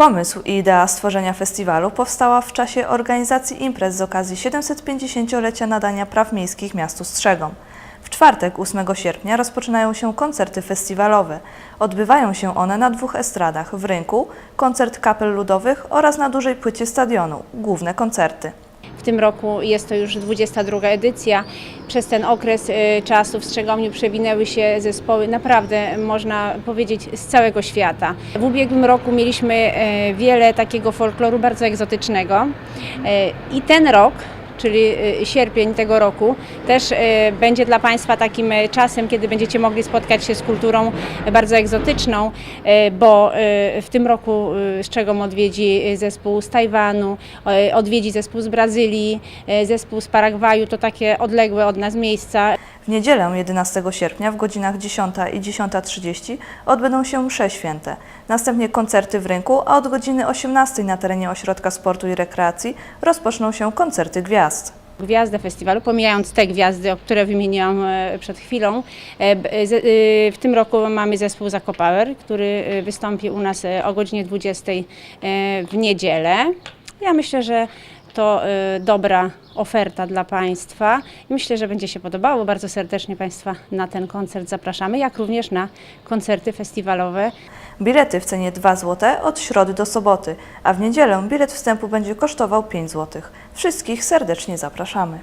Pomysł i idea stworzenia festiwalu powstała w czasie organizacji imprez z okazji 750-lecia nadania praw miejskich miastu Strzegom. W czwartek, 8 sierpnia, rozpoczynają się koncerty festiwalowe. Odbywają się one na dwóch estradach w rynku, koncert kapel ludowych oraz na dużej płycie stadionu, główne koncerty. W tym roku jest to już 22 edycja. Przez ten okres y, czasu w Strzegomniu przewinęły się zespoły naprawdę, można powiedzieć, z całego świata. W ubiegłym roku mieliśmy y, wiele takiego folkloru bardzo egzotycznego Y, i ten rok czyli y, sierpień tego roku, też y, będzie dla Państwa takim y, czasem, kiedy będziecie mogli spotkać się z kulturą bardzo egzotyczną, bo w tym roku y, Strzegom odwiedzi zespół z Tajwanu, odwiedzi zespół z Brazylii, zespół z Paragwaju, to takie odległe od nas miejsca. W niedzielę 11 sierpnia w godzinach 10 i 10.30 odbędą się msze święte. Następnie koncerty w rynku, a od godziny 18 na terenie Ośrodka Sportu i Rekreacji rozpoczną się koncerty gwiazd. Gwiazdę festiwalu, pomijając te gwiazdy, o które wymieniłam e, przed chwilą. e, e, W tym roku mamy zespół Zakopower, który wystąpi u nas o godzinie 20 e, w niedzielę. Ja myślę, że to e, dobra oferta dla Państwa i myślę, że będzie się podobało. Bardzo serdecznie Państwa na ten koncert zapraszamy, jak również na koncerty festiwalowe. Bilety w cenie 2 zł od środy do soboty, a w niedzielę bilet wstępu będzie kosztował 5 zł. Wszystkich serdecznie zapraszamy.